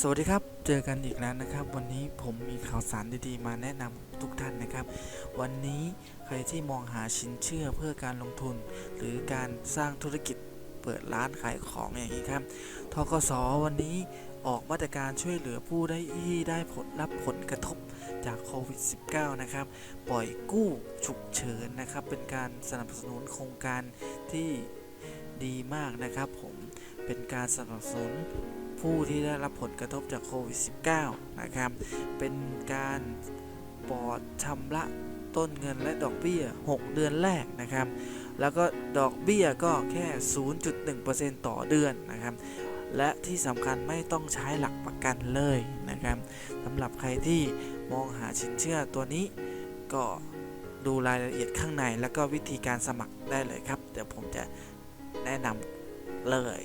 สวัสดีครับ เจอกันอีกแล้วนะครับ วันนี้ผมมีข่าวสารดีๆ มาแนะนำทุกท่านนะครับ วันนี้ใครที่มองหาสินเชื่อเพื่อการลงทุน หรือการสร้างธุรกิจเปิดร้านขายของอย่างนี้ครับ ทกสวันนี้ออกมาตรการช่วยเหลือผู้ได้ที่ได้ผลรับผลกระทบจากโควิด -19 นะครับ ปล่อยกู้ฉุกเฉินนะครับ เป็นการสนับสนุนโครงการที่ดีมากนะครับผมเป็นการสนับสนุน ผู้ที่ได้รับผลกระทบจากโควิด -19 นะครับ เป็นการปลอดชำระต้นเงินและดอกเบี้ย 6 เดือนแรกนะครับ แล้วก็ดอกเบี้ยก็แค่ 0.1%ต่อเดือนนะครับ และที่สำคัญไม่ต้องใช้หลักประกันเลยนะครับสำหรับใครที่มองหาสินเชื่อตัวนี้ก็ดูรายละเอียดข้างในแล้วก็วิธีการสมัครได้เลยครับ เดี๋ยวผมจะแนะนำเลย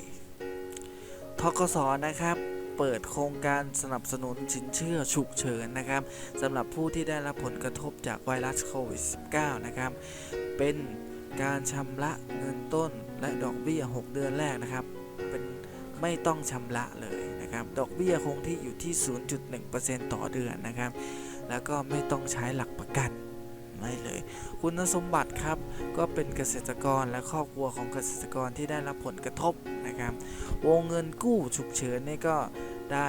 ทกสนะครับ เปิดโครงการสนับสนุนสินเชื่อฉุกเฉินนะครับสำหรับผู้ที่ได้รับผลกระทบจากไวรัสโควิด -19 นะครับ เป็นการชำระเงินต้นและดอกเบี้ย 6 เดือนแรกนะครับ เป็นไม่ต้องชำระเลยนะครับ ดอกเบี้ยคงที่อยู่ที่ 0.1%ต่อเดือนนะครับ แล้วก็ไม่ต้องใช้หลักประกัน ไม่เลย คุณสมบัติครับ ก็เป็นเกษตรกรและครอบครัวของเกษตรกรที่ได้รับผลกระทบนะครับ วงเงินกู้ฉุกเฉินนี่ก็ได้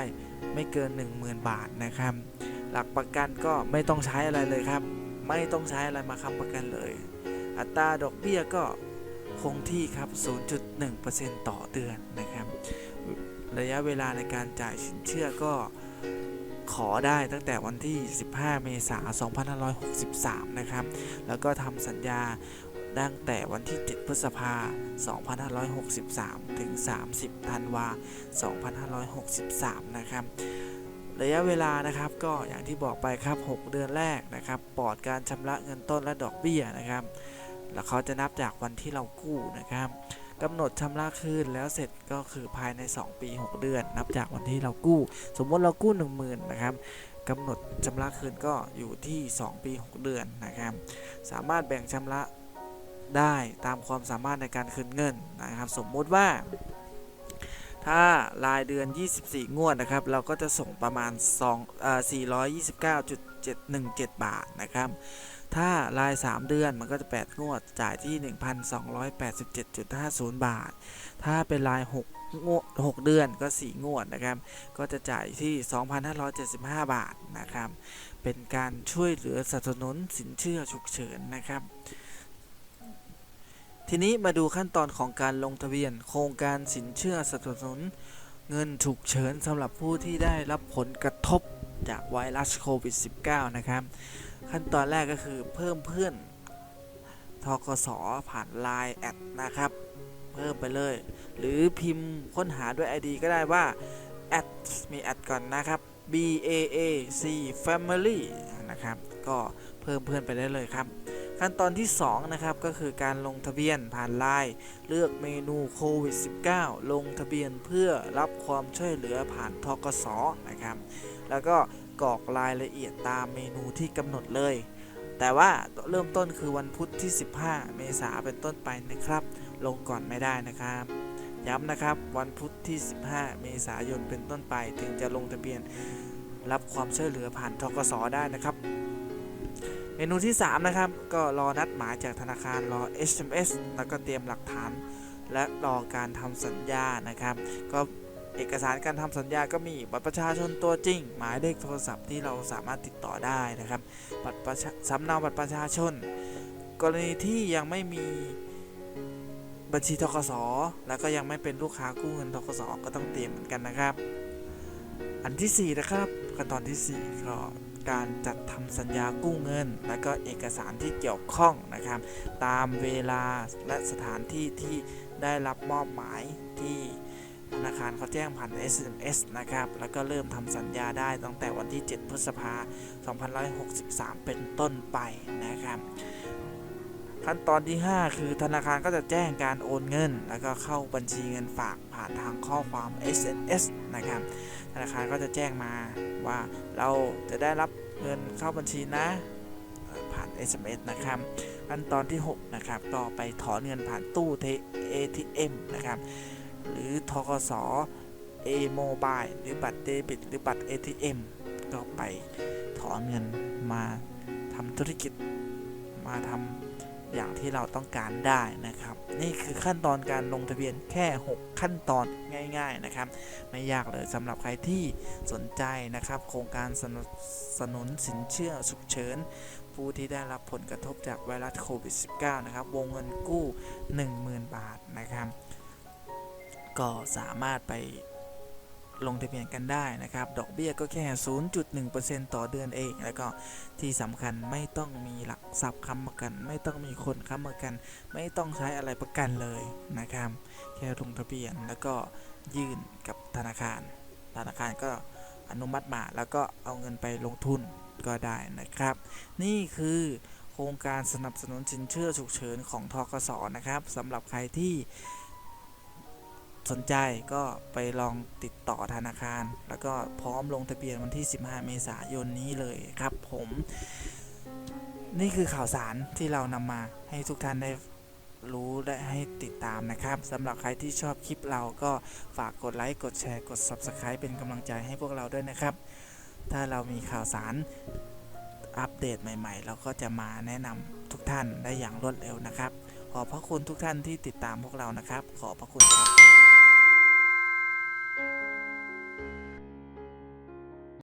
ไม่เกิน 10,000 บาทนะครับ หลักประกันก็ไม่ต้องใช้อะไรเลยครับ ไม่ต้องใช้อะไรมาค้ำประกันเลย อัตราดอกเบี้ยก็คงที่ครับ 0.1%ต่อเดือนนะครับ ระยะเวลาในการจ่ายสินเชื่อก็ ขอได้ตั้งแต่วันที่ 15 เมษายน 2563 นะครับ แล้วก็ทำสัญญาตั้งแต่วันที่ 7 พฤษภา2563 ถึง 30 ธันวา 2563 นะครับ ระยะเวลานะครับก็อย่างที่บอกไปครับ 6 เดือนแรกนะครับ ปลอดการชำระเงินต้นและดอกเบี้ยนะครับ แล้วเขาจะนับจากวันที่เรากู้นะครับ กำหนดชำระคืนแล้วเสร็จก็คือภายใน 2 ปี 6 เดือน นับจากวันที่เรากู้ สมมติเรากู้ 10,000นะครับกำหนดชำระคืนก็อยู่ที่ 2 ปี 6 เดือนนะครับ สามารถแบ่งชำระได้ตามความสามารถในการคืนเงินนะครับ สมมุติว่า ถ้ารายเดือน 24 งวดนะครับ เราก็จะส่งประมาณ2 429.717 บาทนะครับ ถ้าราย 3 เดือนมันก็จะ 8 งวดจ่ายที่ 1,287.50 บาท ถ้าเป็นราย 6งวด6เดือนก็ 4 งวดนะครับ ก็จะจ่ายที่ 2,575 บาทนะครับ เป็นการช่วยเหลือสนับสนุนสินเชื่อฉุกเฉินนะครับ ทีนี้มาดูขั้นตอนของการลงทะเบียน โครงการสินเชื่อสนับสนุนเงินฉุกเฉินสำหรับผู้ที่ได้รับผลกระทบจากไวรัสโควิด -19 นะครับ ขั้นตอนแรกก็คือเพิ่มเพื่อนทกสผ่าน Line แอดนะครับ เพิ่มไปเลย หรือพิมพ์ค้นหาด้วย ID ก็ได้ว่าแอดมีแอดก่อนนะครับ B A A C Family นะครับ ก็เพิ่มเพื่อนไปได้เลยครับ ขั้นตอนที่ 2 นะครับ ก็คือการลงทะเบียนผ่าน Line เลือกเมนูโควิด -19 ลงทะเบียนเพื่อรับความช่วยเหลือผ่านทกสนะครับ แล้วก็ กรอกรายละเอียดตามเมนูที่กำหนดเลย แต่ว่าเริ่มต้นคือวันพุธที่ 15 เมษาเป็นต้นไปนะครับ ลงก่อนไม่ได้นะครับ ย้ำนะครับวันพุธที่ 15 เมษายนเป็นต้นไป ถึงจะลงทะเบียนรับความช่วยเหลือผ่านทกสได้นะครับ เมนูที่ 3 นะครับ ก็รอนัดหมายจากธนาคารรอ SMS แล้วก็เตรียมหลักฐาน และรอการทำสัญญานะครับ ก็ เอกสารการทำสัญญาก็มีบัตรประชาชนตัวจริง หมายเลขโทรศัพท์ที่เราสามารถติดต่อได้นะครับบัตรประชาสำเนาบัตรประชาชน กรณีที่ยังไม่มีบัญชีทกสแล้วก็ยังไม่เป็นลูกค้ากู้เงินทกสก็ต้องเตรียมเหมือนกันนะครับ อันที่ 4 นะครับขั้นตอนที่ 4 ก็การจัดทำสัญญากู้เงิน และก็เอกสารที่เกี่ยวข้องนะครับ ตามเวลาและสถานที่ที่ได้รับมอบหมายที่ นาคารเขาแจ้งผ่าน SMS นะครับ แล้วก็เริ่มทำสัญญาได้ตั้งแต่วันที่ 7 พฤษภาคม2563 เป็นต้นไปนะครับ ขั้นตอนที่ 5 คือธนาคารก็จะแจ้งการโอนเงิน แล้วก็เข้าบัญชีเงินฝากผ่านทางข้อความ SMS นะครับ ธนาคารก็จะแจ้งมาว่าเราจะได้รับเงินเข้าบัญชีนะผ่าน SMS นะครับขั้นตอนที่ 6 นะครับ ก็ไปถอนเงินผ่านตู้ ATM นะครับ หรือทกส A Mobile หรือบัตรเดบิต หรือบัตร ATM ก็ไปถอนเงินมาทำธุรกิจมาทำอย่างที่เราต้องการได้นะครับ นี่คือขั้นตอนการลงทะเบียนแค่ 6 ขั้นตอนง่ายๆนะครับ ไม่ยากเลยสำหรับใครที่สนใจนะครับ โครงการสนับสนุนสินเชื่อฉุกเฉินผู้ที่ได้รับผลกระทบจากไวรัสโควิด -19 นะครับ วงเงินกู้ 10,000 บาทนะครับ ก็สามารถไปลงทะเบียนกันได้นะครับ ดอกเบี้ยก็แค่ 0.1%ต่อเดือนเอง แล้วก็ที่สำคัญไม่ต้องมีหลักทรัพย์ค้ำประกัน ไม่ต้องมีคนค้ำประกัน ไม่ต้องใช้อะไรประกันเลยนะครับ แค่ลงทะเบียนแล้วก็ยื่นกับธนาคาร ธนาคารก็อนุมัติมาแล้วก็เอาเงินไปลงทุนก็ได้นะครับ นี่คือโครงการสนับสนุนสินเชื่อฉุกเฉินของทกสนะครับสำหรับใครที่ สนใจก็ไปลองติดต่อธนาคาร แล้วก็พร้อมลงทะเบียนวันที่ 15 เมษายนนี้เลยครับผม นี่คือข่าวสารที่เรานำมาให้ทุกท่านได้รู้และให้ติดตามนะครับสำหรับใครที่ชอบคลิปเราก็ฝากกดไลค์ กดแชร์ กด Subscribe เป็นกำลังใจให้พวกเราด้วยนะครับ ถ้าเรามีข่าวสารอัปเดตใหม่ ๆ เราก็จะมาแนะนำทุกท่านได้อย่างรวดเร็วนะครับ ขอบพระคุณทุกท่านที่ติดตามพวกเรานะครับ ขอบพระคุณครับ